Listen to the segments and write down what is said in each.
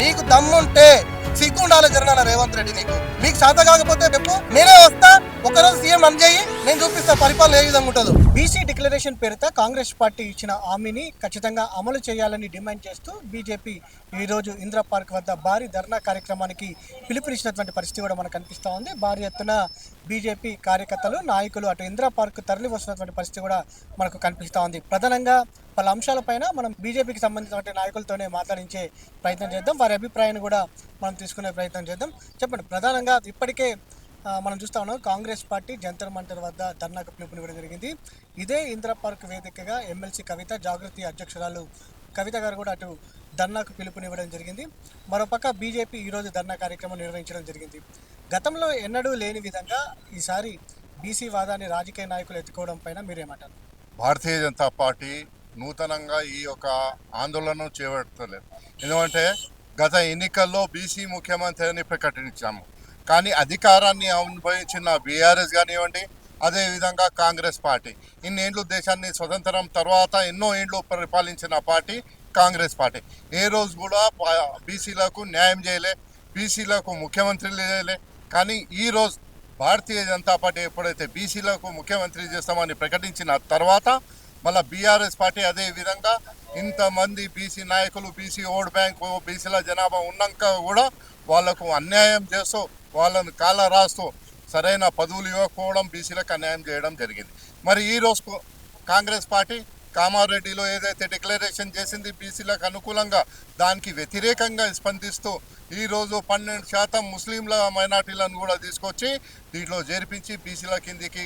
నీకు దమ్ముంటే సిగ్గు ఉండాలి జరగాల రేవంత్ రెడ్డి నీకు. మీకు శాత కాకపోతే చెప్పు నేనే ఒకరోజు సీఎం రన్ చేయి నేను చూపిస్తా పరిపాలన ఏ విధంగా ఉంటుందో. బీసీ డిక్లరేషన్ పేరుతో కాంగ్రెస్ పార్టీ ఇచ్చిన హామీని ఖచ్చితంగా అమలు చేయాలని డిమాండ్ చేస్తూ బీజేపీ ఈరోజు ఇందిరా పార్క్ వద్ద భారీ ధర్నా కార్యక్రమానికి పిలుపునిచ్చినటువంటి పరిస్థితి కూడా మనకు కనిపిస్తూ ఉంది. భారీ ఎత్తున బీజేపీ కార్యకర్తలు నాయకులు అటు ఇందిరా పార్క్ తరలి వస్తున్నటువంటి పరిస్థితి కూడా మనకు కనిపిస్తూ ఉంది. ప్రధానంగా పలు అంశాలపైన మనం బీజేపీకి సంబంధించిన నాయకులతోనే మాట్లాడించే ప్రయత్నం చేద్దాం. వారి అభిప్రాయాన్ని కూడా మనం తీసుకునే ప్రయత్నం చేద్దాం. చెప్పండి ప్రధానంగా ఇప్పటికే మనం చూస్తా ఉన్నాం కాంగ్రెస్ పార్టీ జంతర్ మంతర్ వద్ద ధర్నాకు పిలుపునివ్వడం జరిగింది. ఇదే ఇందిరా పార్క్ వేదికగా ఎమ్మెల్సీ కవిత జాగృతి అధ్యక్షురాలు కవిత గారు కూడా అటు ధర్నాకు పిలుపునివ్వడం జరిగింది. మరోపక్క బీజేపీ ఈరోజు ధర్నా కార్యక్రమం నిర్వహించడం జరిగింది. గతంలో ఎన్నడూ లేని విధంగా ఈసారి బీసీ వాదాన్ని రాజకీయ నాయకులు ఎత్తుకోవడం పైన మీరేమంటారు? భారతీయ జనతా పార్టీ నూతనంగా ఈ యొక్క ఆందోళన చేపట్టలేదు. ఎందుకంటే గత ఎన్నికల్లో బీసీ ముఖ్యమంత్రి అని ప్రకటించాము. కానీ అధికారాన్ని అనుభవించిన బీఆర్ఎస్ కానివ్వండి అదేవిధంగా కాంగ్రెస్ పార్టీ. ఇన్నేళ్ళు దేశాన్ని స్వతంత్రం తర్వాత ఎన్నో ఏండ్లు పరిపాలించిన పార్టీ కాంగ్రెస్ పార్టీ. ఏ రోజు కూడా బీసీలకు న్యాయం చేయలే బీసీలకు ముఖ్యమంత్రి చేయలే. కానీ ఈ రోజు భారతీయ జనతా పార్టీ ఎప్పుడైతే బీసీలకు ముఖ్యమంత్రి చేస్తామని ప్రకటించిన తర్వాత మళ్ళీ బీఆర్ఎస్ పార్టీ అదే విధంగా ఇంతమంది బీసీ నాయకులు బీసీ ఓట్ బ్యాంకు బీసీల జనాభా ఉన్నాక కూడా వాళ్ళకు అన్యాయం చేస్తూ వాళ్ళని కాల రాస్తూ సరైన పదవులు ఇవ్వకపోవడం బీసీలకు అన్యాయం చేయడం జరిగింది. మరి ఈ రోజు కాంగ్రెస్ పార్టీ కామారెడ్డిలో ఏదైతే డిక్లరేషన్ చేసింది బీసీలకు అనుకూలంగా దానికి వ్యతిరేకంగా స్పందిస్తూ ఈరోజు పన్నెండు శాతం ముస్లింల మైనార్టీలను కూడా తీసుకొచ్చి దీంట్లో చేర్పించి బీసీల కిందికి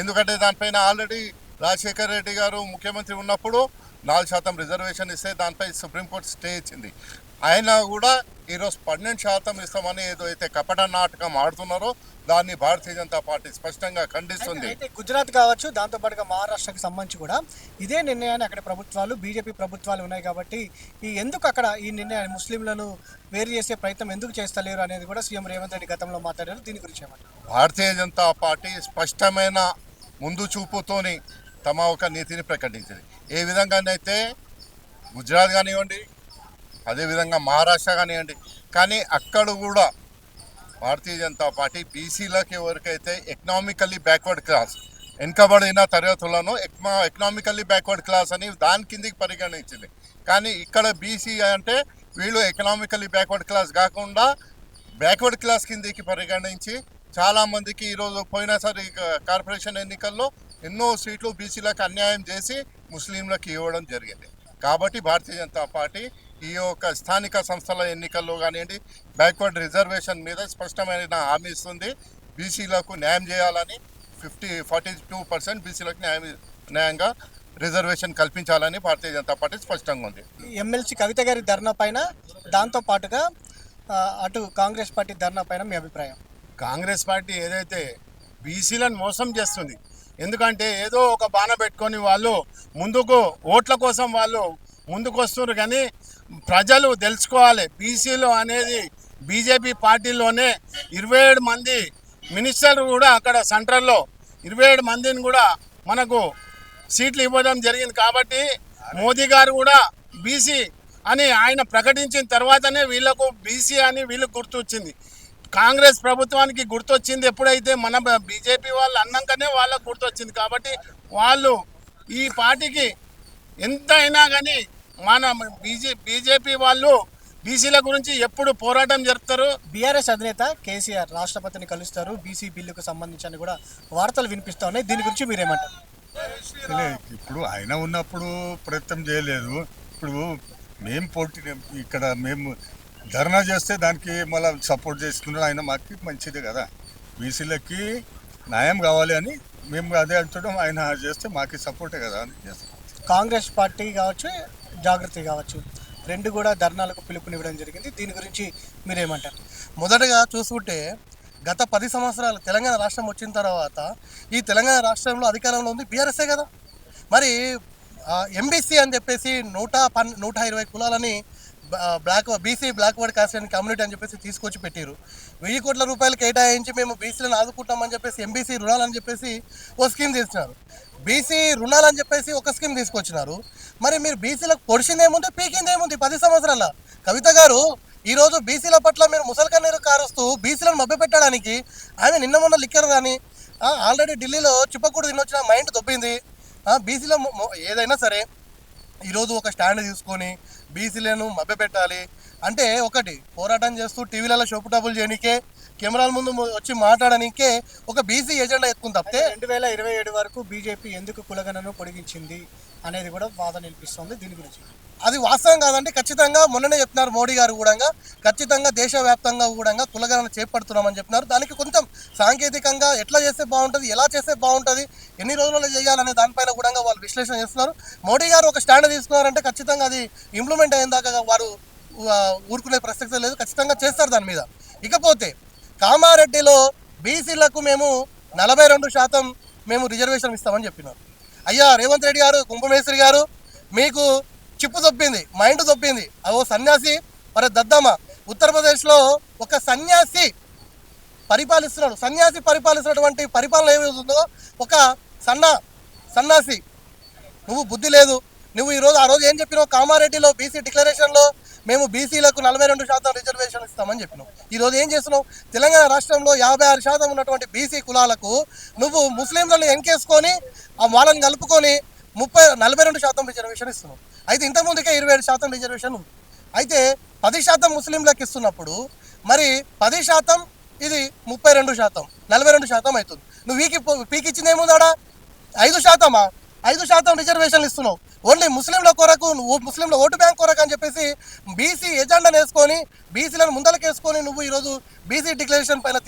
ఎందుకంటే దానిపైన ఆల్రెడీ రాజశేఖర్ రెడ్డి గారు ముఖ్యమంత్రి ఉన్నప్పుడు నాలుగు శాతం రిజర్వేషన్ ఇస్తే దానిపై సుప్రీంకోర్టు స్టే ఇచ్చింది. ఆయన కూడా ఈరోజు పన్నెండు శాతం ఇస్తామని ఏదో అయితే కపట నాటకం ఆడుతున్నారో దాన్ని భారతీయ జనతా పార్టీ స్పష్టంగా ఖండిస్తుంది. గుజరాత్ కావచ్చు దాంతో పాటుగా మహారాష్ట్రకి సంబంధించి కూడా ఇదే నిర్ణయాన్ని అక్కడ ప్రభుత్వాలు బీజేపీ ప్రభుత్వాలు ఉన్నాయి కాబట్టి ఈ ఎందుకు అక్కడ ఈ నిర్ణయాన్ని ముస్లింలను వేరు చేసే ప్రయత్నం ఎందుకు చేస్తలేరు అనేది కూడా సీఎం రేవంత్ రెడ్డి గతంలో మాట్లాడారు. దీని గురించి ఏమంటారు? భారతీయ జనతా పార్టీ స్పష్టమైన ముందు చూపుతోని తమ ఒక నీతిని ప్రకటించింది. ఏ విధంగానైతే గుజరాత్ కానివ్వండి అదేవిధంగా మహారాష్ట్ర కానివ్వండి. కానీ అక్కడ కూడా భారతీయ జనతా పార్టీ బీసీలకు ఎవరికైతే ఎకనామికల్లీ బ్యాక్వర్డ్ క్లాస్ వెనుకబడిన తరగతులను ఎక్మా ఎకనామికల్లీ బ్యాక్వర్డ్ క్లాస్ అని దాని కిందికి పరిగణించింది. కానీ ఇక్కడ బీసీ అంటే వీళ్ళు ఎకనామికల్లీ బ్యాక్వర్డ్ క్లాస్ కాకుండా బ్యాక్వర్డ్ క్లాస్ కిందికి పరిగణించి చాలామందికి ఈరోజు పోయినసారి కార్పొరేషన్ ఎన్నికల్లో ఎన్నో సీట్లు బీసీలకు అన్యాయం చేసి ముస్లింలకు ఇవ్వడం జరిగింది. కాబట్టి భారతీయ జనతా పార్టీ ఈ యొక్క స్థానిక సంస్థల ఎన్నికల్లో కానివ్వండి బ్యాక్వర్డ్ రిజర్వేషన్ మీద స్పష్టమైన హామీ ఇస్తుంది. బీసీలకు న్యాయం చేయాలని ఫిఫ్టీ ఫార్టీ టూ పర్సెంట్ బీసీలకు న్యాయం న్యాయంగా రిజర్వేషన్ కల్పించాలని భారతీయ జనతా పార్టీ స్పష్టంగా ఉంది. ఎమ్మెల్సీ కవిత గారి ధర్నా పైన దాంతో పాటుగా అటు కాంగ్రెస్ పార్టీ ధర్నా పైన మీ అభిప్రాయం? కాంగ్రెస్ పార్టీ ఏదైతే బీసీలను మోసం చేస్తుంది ఎందుకంటే ఏదో ఒక బాణ పెట్టుకొని వాళ్ళు ముందుకు ఓట్ల కోసం వాళ్ళు ముందుకు వస్తున్నారు కానీ ప్రజలు తెలుసుకోవాలి. బీసీలు అనేది బీజేపీ పార్టీలోనే ఇరవై ఏడు మంది మినిస్టర్లు కూడా అక్కడ సెంట్రల్లో ఇరవై ఏడు మందిని కూడా మనకు సీట్లు ఇవ్వడం జరిగింది కాబట్టి మోదీ గారు కూడా బీసీ అని ఆయన ప్రకటించిన తర్వాతనే వీళ్ళకు బీసీ అని వీళ్ళకు గుర్తొచ్చింది. కాంగ్రెస్ ప్రభుత్వానికి గుర్తొచ్చింది ఎప్పుడైతే మన బీజేపీ వాళ్ళు అన్నాకనే వాళ్ళకు గుర్తొచ్చింది కాబట్టి వాళ్ళు ఈ పార్టీకి ఎంత అయినా కానీ మన బీజే బీజేపీ వాళ్ళు బీసీల గురించి ఎప్పుడు పోరాటం జరుపుతారు? బీఆర్ఎస్ అధినేత కేసీఆర్ రాష్ట్రపతిని కలుస్తారు. బీసీ బిల్లుకు సంబంధించి అని కూడా వార్తలు వినిపిస్తా ఉన్నాయి. దీని గురించి మీరేమంటారు? ఇప్పుడు ఆయన ఉన్నప్పుడు ప్రయత్నం చేయలేదు. ఇప్పుడు మేము పోటీ ఇక్కడ మేము ధర్నా చేస్తే దానికి మళ్ళీ సపోర్ట్ చేసుకున్నాడు ఆయన మాకు మంచిదే కదా. బీసీలకి న్యాయం కావాలి అని మేము అదే అంటున్నాం. ఆయన చేస్తే మాకు సపోర్టే కదా అని చేస్తాం. కాంగ్రెస్ పార్టీ కావచ్చు జాగ్రత్త కావచ్చు. రెండు కూడా ధర్నాలకు పిలుపునివ్వడం జరిగింది. దీని గురించి మీరేమంటారు? మొదటగా చూసుకుంటే గత పది సంవత్సరాలు తెలంగాణ రాష్ట్రం వచ్చిన తర్వాత ఈ తెలంగాణ రాష్ట్రంలో అధికారంలో ఉంది బీఆర్ఎస్ఏ కదా. మరి ఎంబీసీ అని చెప్పేసి నూట పన్ నూట ఇరవై కులాలని block BC backward caste and community అని చెప్పేసి తీసుకొచ్చి పెట్టారు వెయ్యి కోట్ల రూపాయలు కేటాయించి మేము బీసీలను ఆదుకుంటామని చెప్పేసి ఎంబీసీ రుణాలని చెప్పేసి ఓ స్కీమ్ తీస్తున్నారు బీసీ రుణాలని చెప్పేసి ఒక స్కీమ్ తీసుకొచ్చినారు. మరి మీరు బీసీలకు పొడిచింది ఏముంది పీకింది ఏముంది పది సంవత్సరాల? కవిత గారు ఈరోజు బీసీల పట్ల మీరు ముసలికన్నీరు కారుస్తూ బీసీలను మభ్యపెట్టడానికి ఆమె నిన్న మొన్న లిక్కర్ కానీ ఆల్రెడీ ఢిల్లీలో చిప్పకూడు తినొచ్చిన మైండ్ దొబ్బింది. బీసీలో ఏదైనా సరే ఈరోజు ఒక స్టాండ్ తీసుకొని బీసీలను మభ్యపెట్టాలి. అంటే ఒకటి పోరాటం చేస్తూ టీవీలలో షోపు డబ్బులు చేయడానికే కెమెరాల ముందు వచ్చి మాట్లాడడానికే ఒక బీసీ ఎజెండా ఎత్తుకుని తప్పితే రెండు వేల ఇరవై ఏడు వరకు బీజేపీ ఎందుకు కులగణను పొడిగించింది అనేది కూడా వాదన వినిపిస్తుంది దీని గురించి. అది వాస్తవం కాదండి. ఖచ్చితంగా మొన్ననే చెప్పినారు మోడీ గారు కూడా ఖచ్చితంగా దేశవ్యాప్తంగా కూడా కులగణన చేపడుతున్నామని చెప్పినారు. దానికి కొంచెం సాంకేతికంగా ఎట్లా చేస్తే బాగుంటుంది ఎలా చేస్తే బాగుంటుంది ఎన్ని రోజులలో చేయాలనే దానిపైన కూడా వాళ్ళు విశ్లేషణ చేస్తున్నారు. మోడీ గారు ఒక స్టాండ్ తీసుకున్నారంటే ఖచ్చితంగా అది ఇంప్లిమెంట్ అయిన దాకా వారు ఊరుకునే ప్రసక్తి లేదు. ఖచ్చితంగా చేస్తారు దాని మీద. ఇకపోతే కామారెడ్డిలో బీసీలకు మేము నలభై రెండు శాతం మేము రిజర్వేషన్ ఇస్తామని చెప్పినారు. అయ్యా రేవంత్ రెడ్డి గారు కుంభమేశ్వరి గారు మీకు చిప్పు దొబ్బింది మైండ్ దొబ్బింది అవో సన్యాసి మరి దద్దమ్మ. ఉత్తరప్రదేశ్లో ఒక సన్యాసి పరిపాలిస్తున్నాడు. సన్యాసి పరిపాలిస్తున్నటువంటి పరిపాలన ఏమవుతుందో ఒక సన్న సన్నాసి. నువ్వు బుద్ధి లేదు నువ్వు ఈరోజు ఆ రోజు ఏం చెప్పినావు? కామారెడ్డిలో బీసీ డిక్లరేషన్లో మేము బీసీలకు నలభై రెండు శాతం రిజర్వేషన్ ఇస్తామని చెప్పినావు. ఈరోజు ఏం చేస్తున్నావు? తెలంగాణ రాష్ట్రంలో యాభై ఆరు శాతం ఉన్నటువంటి బీసీ కులాలకు నువ్వు ముస్లింలను ఎంకేసుకొని ఆ వాళ్ళని కలుపుకొని ముప్పై నలభై రెండు శాతం రిజర్వేషన్ ఇస్తున్నావు. అయితే ఇంతకుముందుకే ఇరవై ఏడు శాతం రిజర్వేషన్ ఉంది. అయితే పది శాతం ముస్లింలకు ఇస్తున్నప్పుడు మరి పది శాతం ఇది ముప్పై రెండు శాతం నలభై రెండు శాతం అవుతుంది. నువ్వు వీకి పీకిచ్చింది ఏముందాడా ఐదు శాతమా? ఐదు శాతం రిజర్వేషన్లు ఇస్తున్నావు. ఓన్లీ ముస్లింల కొరకు నువ్వు ముస్లింల ఓటు బ్యాంక్ కొరకు అని చెప్పేసి బీసీ ఎజెండాను వేసుకొని బీసీలను ముందలకేసుకొని నువ్వు ఈరోజు బీసీ డిక్లరేషన్ పైన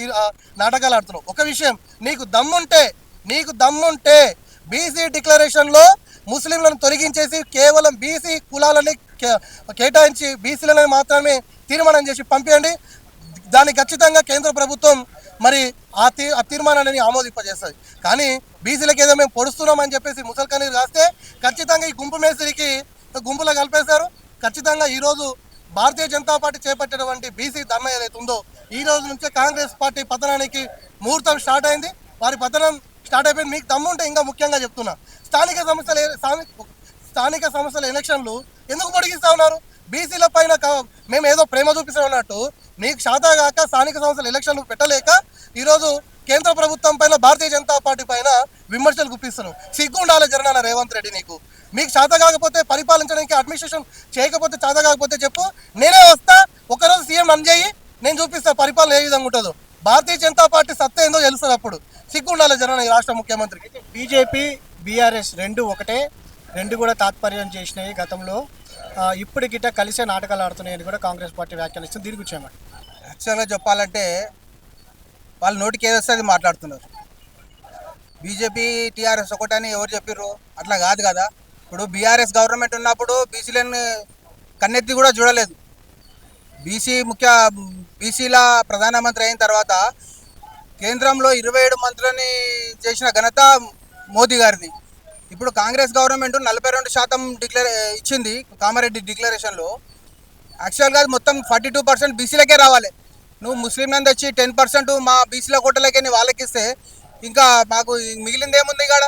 నాటకాలు ఆడుతున్నావు. ఒక విషయం నీకు దమ్ముంటే నీకు దమ్ముంటే బీసీ డిక్లరేషన్లో ముస్లింలను తొలగించేసి కేవలం బీసీ కులాలని కే- కేటాయించి బీసీలను మాత్రమే తీర్మానం చేసి పంపించండి దాన్ని ఖచ్చితంగా కేంద్ర ప్రభుత్వం మరి ఆ తీ ఆ తీర్మానాన్ని ఆమోదింపజేస్తుంది. కానీ బీసీలకు ఏదో మేము పొడుస్తున్నామని చెప్పేసి ముసల్కనీరు రాస్తే ఖచ్చితంగా ఈ గుంపు మేస్త్రికి గుంపులో కలిపేశారు ఖచ్చితంగా ఈరోజు భారతీయ జనతా పార్టీ చేపట్టినటువంటి బీసీ ధర్మ ఏదైతే ఉందో ఈ రోజు నుంచే కాంగ్రెస్ పార్టీ పతనానికి ముహూర్తం స్టార్ట్ అయింది. వారి పతనం స్టార్ట్ అయిపోయింది. మీకు దమ్ముంటే ఇంకా ముఖ్యంగా చెప్తున్నా. స్థానిక సమస్యలు స్థానిక సమస్యల సంస్థల ఎలక్షన్లు ఎందుకు పొడిగిస్తా ఉన్నారు? బీసీల పైన మేము ఏదో ప్రేమ చూపిస్తా ఉన్నట్టు మీకు శాతా కాక స్థానిక సంస్థల ఎలక్షన్లు పెట్టలేక ఈరోజు కేంద్ర ప్రభుత్వం పైన భారతీయ జనతా పార్టీ పైన విమర్శలు గుప్పిస్తున్నాం సిగ్గుండాలి జరనాల రేవంత్ రెడ్డి నీకు. మీకు చేత కాకపోతే పరిపాలించడానికి అడ్మినిస్ట్రేషన్ చేయకపోతే చేత కాకపోతే చెప్పు. నేనే వస్తా ఒకరోజు సీఎం అందజేయి నేను చూపిస్తా పరిపాలన ఏ విధంగా ఉంటుందో. భారతీయ జనతా పార్టీ సత్తా ఏందో తెలుస్తుంది అప్పుడు. సిగ్గుండాలి జరన ఈ రాష్ట్ర ముఖ్యమంత్రికి. బీజేపీ బీఆర్ఎస్ రెండు ఒకటే రెండు కూడా తాత్పర్యం చేసినాయి గతంలో. ఇప్పుడు గిట్ట కలిసే నాటకాలు ఆడుతున్నాయని కూడా కాంగ్రెస్ పార్టీ వ్యాఖ్యానిస్తుంది దీని గురించి యాక్చువల్గా చెప్పాలంటే వాళ్ళు నోటికి ఏదొస్తే అది మాట్లాడుతున్నారు. బీజేపీ టీఆర్ఎస్ ఒకటని ఎవరు చెప్పిర్రు? అట్లా కాదు కదా. ఇప్పుడు బీఆర్ఎస్ గవర్నమెంట్ ఉన్నప్పుడు బీసీలను కన్నెత్తి కూడా చూడలేదు. బీసీ ముఖ్య బీసీల ప్రధానమంత్రి అయిన తర్వాత కేంద్రంలో ఇరవై ఏడు మంత్రులని చేసిన ఘనత మోదీ గారిది. ఇప్పుడు కాంగ్రెస్ గవర్నమెంట్ నలభై రెండు శాతం డిక్లేర్ ఇచ్చింది కామారెడ్డి డిక్లరేషన్లో. యాక్చువల్గా అది మొత్తం ఫార్టీ టూ పర్సెంట్ బీసీలకే రావాలి. నువ్వు ముస్లింలను వచ్చి టెన్ పర్సెంట్ మా బీసీల కోటలకే నీ వాళ్ళకి ఇస్తే ఇంకా మాకు మిగిలింది ఏముంది ఇక్కడ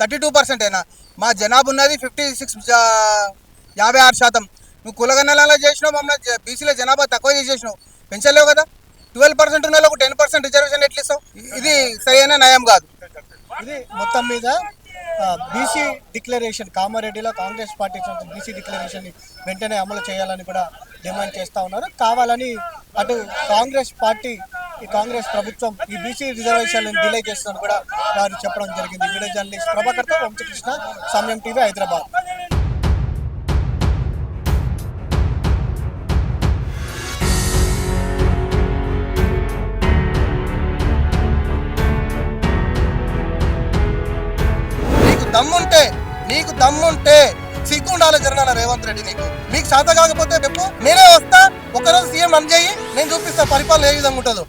థర్టీ టూ పర్సెంట్ అయినా మా జనాభా ఉన్నది ఫిఫ్టీ సిక్స్ యాభై ఆరు శాతం. నువ్వు కులగణనలో చేసినావు మమ్మల్ని బీసీల జనాభా తక్కువ చేసేసినావు. పెంచలేవు కదా? ట్వెల్వ్ పర్సెంట్ ఉన్న వాళ్ళకు టెన్ పర్సెంట్ రిజర్వేషన్ ఎట్లిస్తావు ఇది సరైన న్యాయం కాదు. ఇది మొత్తం మీద బీసీ డిక్లరేషన్ కామారెడ్డిలో కాంగ్రెస్ పార్టీ బీసీ డిక్లరేషన్ వెంటనే అమలు చేయాలని కూడా డిమాండ్ చేస్తూ ఉన్నారు. కావాలని అటు కాంగ్రెస్ పార్టీ ఈ కాంగ్రెస్ ప్రభుత్వం ఈ బీసీ రిజర్వేషన్ డిలే చేస్తుందని కూడా వారు చెప్పడం జరిగింది. వీడియో జర్నలిస్ట్ ప్రభాకర్తో వంశకృష్ణ సమయం టీవీ హైదరాబాద్. నీకు దమ్ముంటే సిగ్గు ఉండాలి జరనాల రేవంత్ రెడ్డి నీకు. మీకు శాత కాకపోతే చెప్పు నేనే వస్తా ఒకరోజు సీఎం నన్ను చేయి నేను చూపిస్తా పరిపాలన ఏ విధంగా ఉంటుందో.